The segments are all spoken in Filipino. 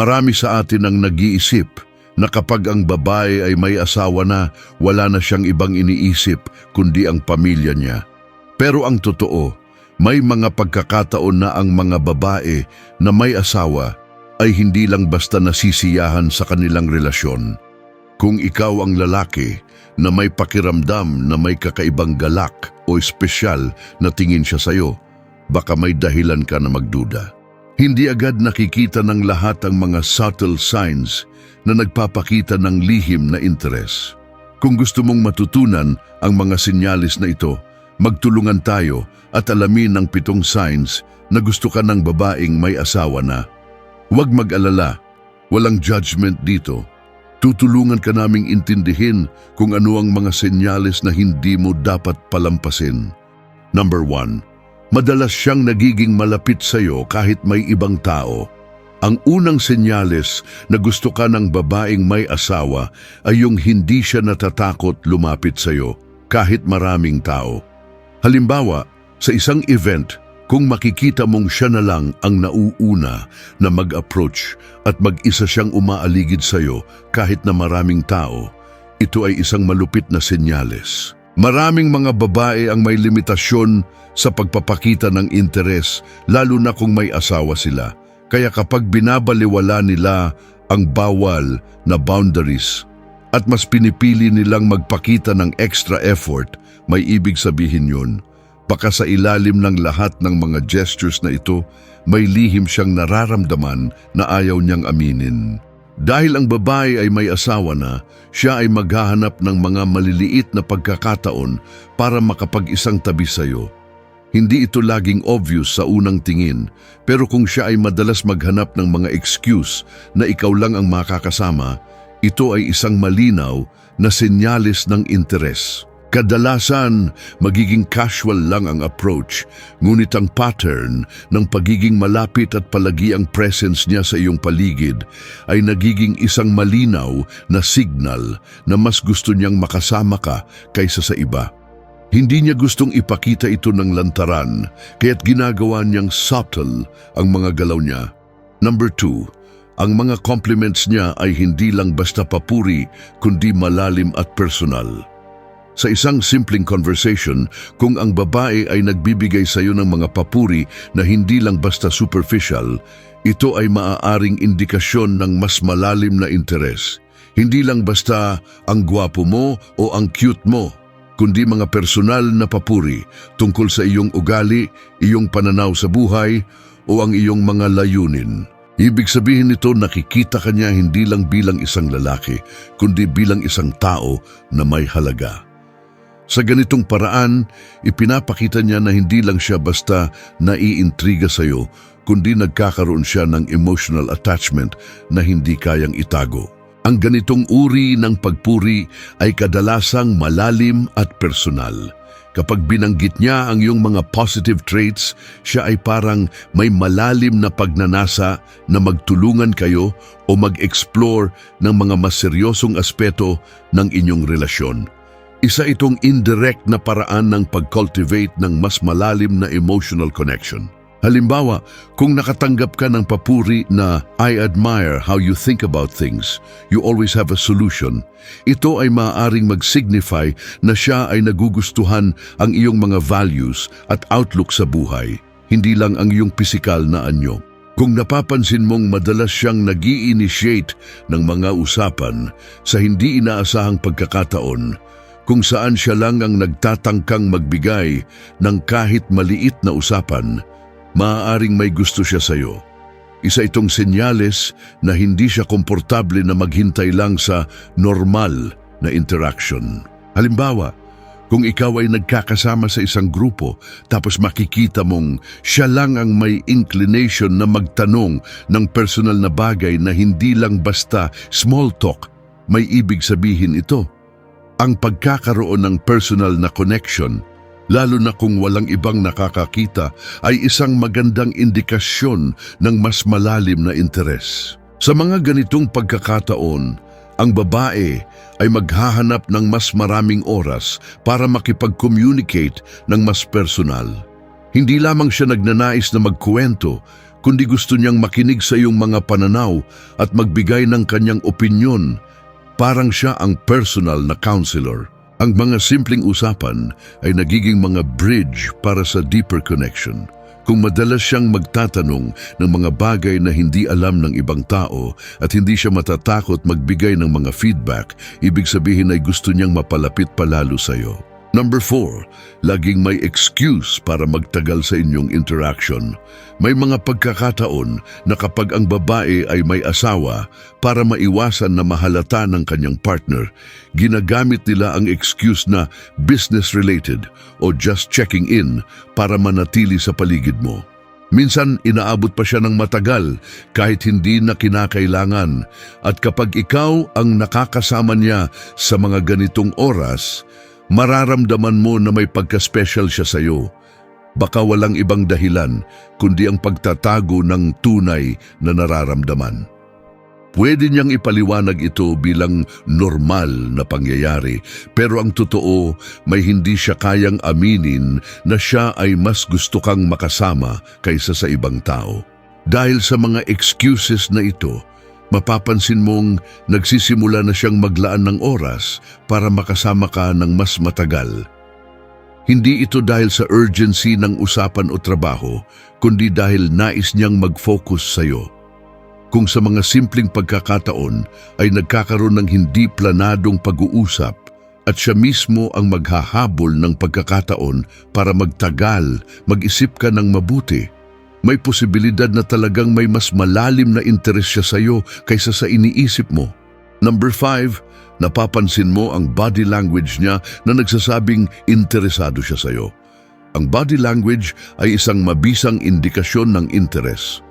Marami sa atin ang nag-iisip na kapag ang babae ay may asawa na, wala na siyang ibang iniisip kundi ang pamilya niya. Pero ang totoo, may mga pagkakataon na ang mga babae na may asawa ay hindi lang basta nasisiyahan sa kanilang relasyon. Kung ikaw ang lalaki na may pakiramdam na may kakaibang galak o espesyal na tingin siya sa'yo, baka may dahilan ka na magduda. Hindi agad nakikita ng lahat ang mga subtle signs na nagpapakita ng lihim na interes. Kung gusto mong matutunan ang mga sinyalis na ito, magtulungan tayo at alamin ang pitong signs na gusto ka ng babaeng may asawa na. Huwag mag-alala, walang judgment dito. Tutulungan ka naming intindihin kung ano ang mga senyales na hindi mo dapat palampasin. Number one, madalas siyang nagiging malapit sa iyo kahit may ibang tao. Ang unang senyales na gusto ka ng babaeng may asawa ay yung hindi siya natatakot lumapit sa iyo kahit maraming tao. Halimbawa, sa isang event, kung makikita mong siya na lang ang nauuna na mag-approach at mag-isa siyang umaaligid sa iyo kahit na maraming tao, ito ay isang malupit na senyales. Maraming mga babae ang may limitasyon sa pagpapakita ng interes lalo na kung may asawa sila. Kaya kapag binabaliwala nila ang bawal na boundaries at mas pinipili nilang magpakita ng extra effort, may ibig sabihin yun. Baka sa ilalim ng lahat ng mga gestures na ito, may lihim siyang nararamdaman na ayaw niyang aminin. Dahil ang babae ay may asawa na, siya ay maghahanap ng mga maliliit na pagkakataon para makapag-isang tabi sa iyo. Hindi ito laging obvious sa unang tingin, pero kung siya ay madalas maghanap ng mga excuse na ikaw lang ang makakasama, ito ay isang malinaw na senyales ng interes. Kadalasan, magiging casual lang ang approach, ngunit ang pattern ng pagiging malapit at palagi ang presence niya sa iyong paligid ay nagiging isang malinaw na signal na mas gusto niyang makasama ka kaysa sa iba. Hindi niya gustong ipakita ito ng lantaran, kaya't ginagawa niyang subtle ang mga galaw niya. Number two, ang mga compliments niya ay hindi lang basta papuri, kundi malalim at personal. Sa isang simpleng conversation, kung ang babae ay nagbibigay sa iyo ng mga papuri na hindi lang basta superficial, ito ay maaaring indikasyon ng mas malalim na interes. Hindi lang basta ang gwapo mo o ang cute mo, kundi mga personal na papuri tungkol sa iyong ugali, iyong pananaw sa buhay o ang iyong mga layunin. Ibig sabihin nito nakikita ka niya hindi lang bilang isang lalaki, kundi bilang isang tao na may halaga. Sa ganitong paraan, ipinapakita niya na hindi lang siya basta naiintriga sa iyo, kundi nagkakaroon siya ng emotional attachment na hindi kayang itago. Ang ganitong uri ng pagpuri ay kadalasang malalim at personal. Kapag binanggit niya ang iyong mga positive traits, siya ay parang may malalim na pagnanasa na magtulungan kayo o mag-explore ng mga mas seryosong aspeto ng inyong relasyon. Isa itong indirect na paraan ng pag-cultivate ng mas malalim na emotional connection. Halimbawa, kung nakatanggap ka ng papuri na I admire how you think about things, you always have a solution, ito ay maaaring mag-signify na siya ay nagugustuhan ang iyong mga values at outlook sa buhay, hindi lang ang iyong pisikal na anyo. Kung napapansin mong madalas siyang nag initiate ng mga usapan sa hindi inaasahang pagkakataon, kung saan siya lang ang nagtatangkang magbigay ng kahit maliit na usapan, maaaring may gusto siya sa iyo. Isa itong senyales na hindi siya komportable na maghintay lang sa normal na interaction. Halimbawa, kung ikaw ay nagkakasama sa isang grupo tapos makikita mong siya lang ang may inclination na magtanong ng personal na bagay na hindi lang basta small talk, may ibig sabihin ito ang pagkakaroon ng personal na connection, lalo na kung walang ibang nakakakita, ay isang magandang indikasyon ng mas malalim na interes. Sa mga ganitong pagkakataon, ang babae ay maghahanap ng mas maraming oras para makipag-communicate ng mas personal. Hindi lamang siya nagnanais na magkuwento, kundi gusto niyang makinig sa iyong mga pananaw at magbigay ng kanyang opinyon. Parang siya ang personal na counselor. Ang mga simpleng usapan ay nagiging mga bridge para sa deeper connection. Kung madalas siyang magtatanong ng mga bagay na hindi alam ng ibang tao at hindi siya matatakot magbigay ng mga feedback, ibig sabihin ay gusto niyang mapalapit palalo sa iyo. Number four, laging may excuse para magtagal sa inyong interaction. May mga pagkakataon na kapag ang babae ay may asawa, para maiwasan na mahalata ng kanyang partner, ginagamit nila ang excuse na business-related o just checking in para manatili sa paligid mo. Minsan inaabot pa siya ng matagal kahit hindi na kinakailangan at kapag ikaw ang nakakasama niya sa mga ganitong oras, mararamdaman mo na may pagka-special siya sa iyo. Baka walang ibang dahilan kundi ang pagtatago ng tunay na nararamdaman. Pwede niyang ipaliwanag ito bilang normal na pangyayari pero ang totoo may hindi siya kayang aminin na siya ay mas gusto kang makasama kaysa sa ibang tao. Dahil sa mga excuses na ito, mapapansin mong nagsisimula na siyang maglaan ng oras para makasama ka ng mas matagal. Hindi ito dahil sa urgency ng usapan o trabaho, kundi dahil nais niyang mag-focus sa iyo. Kung sa mga simpleng pagkakataon ay nagkakaroon ng hindi planadong pag-uusap at siya mismo ang maghahabol ng pagkakataon para magtagal, mag-isip ka ng mabuti, may posibilidad na talagang may mas malalim na interes siya sa iyo kaysa sa iniisip mo. Number five, napapansin mo ang body language niya na nagsasabing interesado siya sa iyo. Ang body language ay isang mabisang indikasyon ng interes.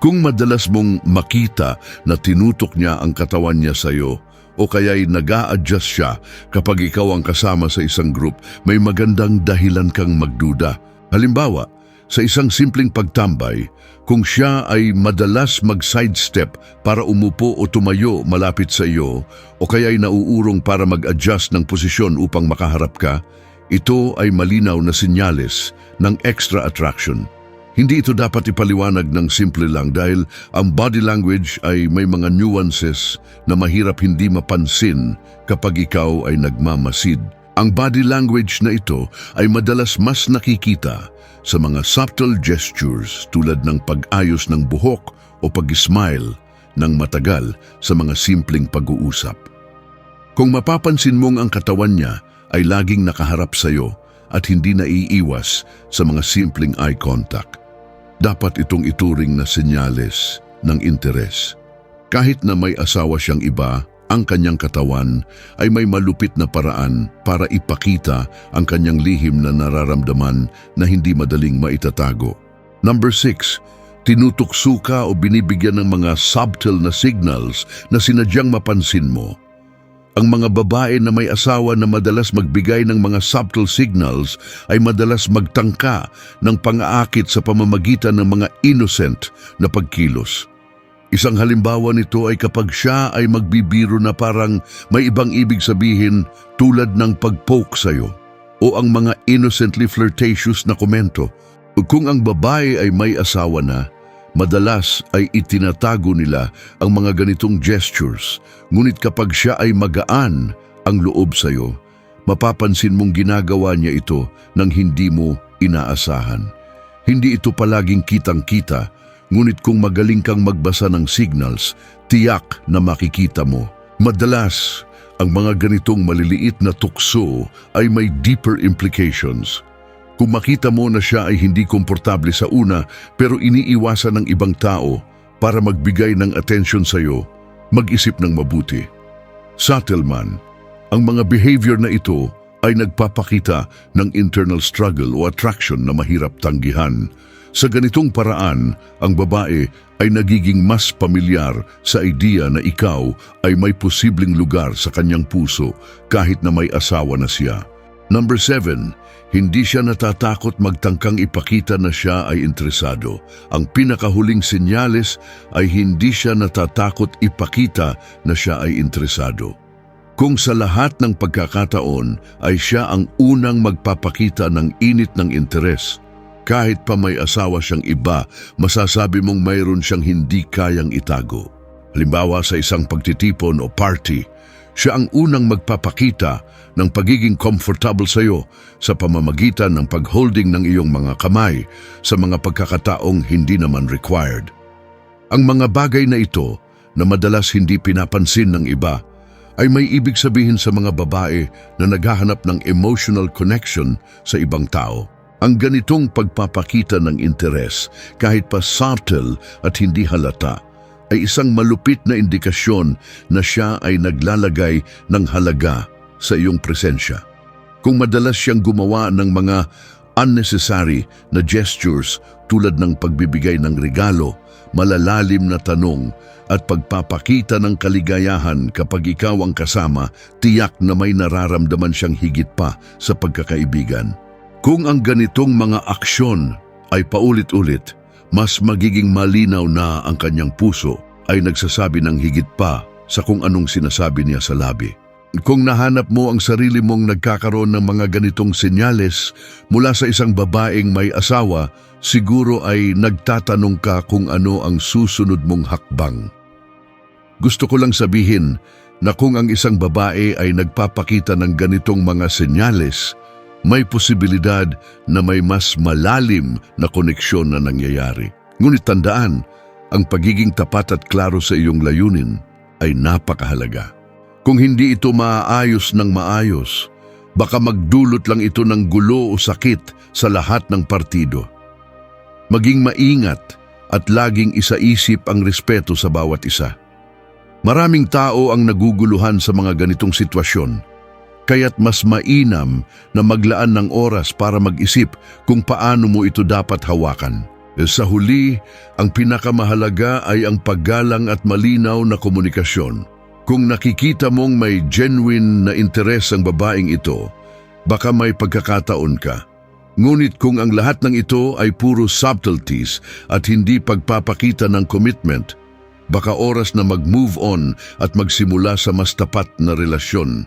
Kung madalas mong makita na tinutok niya ang katawan niya sa iyo, o kaya'y nag adjust siya kapag ikaw ang kasama sa isang group, may magandang dahilan kang magduda. Halimbawa, sa isang simpleng pagtambay, kung siya ay madalas mag-sidestep para umupo o tumayo malapit sa iyo o kaya'y nauurong para mag-adjust ng posisyon upang makaharap ka, ito ay malinaw na sinyales ng extra attraction. Hindi ito dapat ipaliwanag ng simple lang dahil ang body language ay may mga nuances na mahirap hindi mapansin kapag ikaw ay nagmamasid. Ang body language na ito ay madalas mas nakikita sa mga subtle gestures tulad ng pag-ayos ng buhok o pag-smile ng matagal sa mga simpleng pag-uusap. Kung mapapansin mong ang katawan niya ay laging nakaharap sa iyo at hindi naiiwas sa mga simpleng eye contact, dapat itong ituring na senyales ng interes. Kahit na may asawa siyang iba, ang kanyang katawan ay may malupit na paraan para ipakita ang kanyang lihim na nararamdaman na hindi madaling maitatago. Number 6. Tinutukso ka o binibigyan ng mga subtle na signals na sinadyang mapansin mo. Ang mga babae na may asawa na madalas magbigay ng mga subtle signals ay madalas magtangka ng pang-aakit sa pamamagitan ng mga innocent na pagkilos. Isang halimbawa nito ay kapag siya ay magbibiro na parang may ibang ibig sabihin tulad ng pag-poke sa'yo o ang mga innocently flirtatious na komento. Kung ang babae ay may asawa na, Madalas ay itinatago nila ang mga ganitong gestures, ngunit kapag siya ay magaan ang loob sa iyo, mapapansin mong ginagawa niya ito nang hindi mo inaasahan. Hindi ito palaging kitang-kita, ngunit kung magaling kang magbasa ng signals, tiyak na makikita mo. Madalas, ang mga ganitong maliliit na tukso ay may deeper implications. Kung makita mo na siya ay hindi komportable sa una pero iniiwasan ng ibang tao para magbigay ng atensyon sa iyo, mag-isip ng mabuti. Subtle man, ang mga behavior na ito ay nagpapakita ng internal struggle o attraction na mahirap tanggihan. Sa ganitong paraan, ang babae ay nagiging mas pamilyar sa idea na ikaw ay may posibleng lugar sa kanyang puso kahit na may asawa na siya. Number 7, hindi siya natatakot magtangkang ipakita na siya ay interesado. Ang pinakahuling senyales ay hindi siya natatakot ipakita na siya ay interesado. Kung sa lahat ng pagkakataon ay siya ang unang magpapakita ng init ng interes, Kahit pa may asawa siyang iba, masasabi mong mayroon siyang hindi kayang itago. Halimbawa sa isang pagtitipon o party, siya ang unang magpapakita ng pagiging comfortable sa iyo sa pamamagitan ng pagholding ng iyong mga kamay sa mga pagkakataong hindi naman required. Ang mga bagay na ito na madalas hindi pinapansin ng iba ay may ibig sabihin sa mga babae na naghahanap ng emotional connection sa ibang tao. Ang ganitong pagpapakita ng interes kahit pa subtle at hindi halata ay isang malupit na indikasyon na siya ay naglalagay ng halaga sa iyong presensya. Kung madalas siyang gumawa ng mga unnecessary na gestures tulad ng pagbibigay ng regalo, malalalim na tanong at pagpapakita ng kaligayahan kapag ikaw ang kasama, tiyak na may nararamdaman siyang higit pa sa pagkakaibigan. Kung ang ganitong mga aksyon ay paulit-ulit, mas magiging malinaw na ang kanyang puso ay nagsasabi ng higit pa sa kung anong sinasabi niya sa labi. Kung nahanap mo ang sarili mong nagkakaroon ng mga ganitong senyales mula sa isang babaeng may asawa, siguro ay nagtatanong ka kung ano ang susunod mong hakbang. Gusto ko lang sabihin na kung ang isang babae ay nagpapakita ng ganitong mga senyales, may posibilidad na may mas malalim na koneksyon na nangyayari. Ngunit tandaan, ang pagiging tapat at klaro sa iyong layunin ay napakahalaga. Kung hindi ito maaayos ng maayos, baka magdulot lang ito ng gulo o sakit sa lahat ng partido. Maging maingat at laging isaisip ang respeto sa bawat isa. Maraming tao ang naguguluhan sa mga ganitong sitwasyon, kaya't mas mainam na maglaan ng oras para mag-isip kung paano mo ito dapat hawakan. Sa huli, ang pinakamahalaga ay ang paggalang at malinaw na komunikasyon. Kung nakikita mong may genuine na interes ang babaeng ito, baka may pagkakataon ka. Ngunit kung ang lahat ng ito ay puro subtleties at hindi pagpapakita ng commitment, baka oras na mag-move on at magsimula sa mas tapat na relasyon.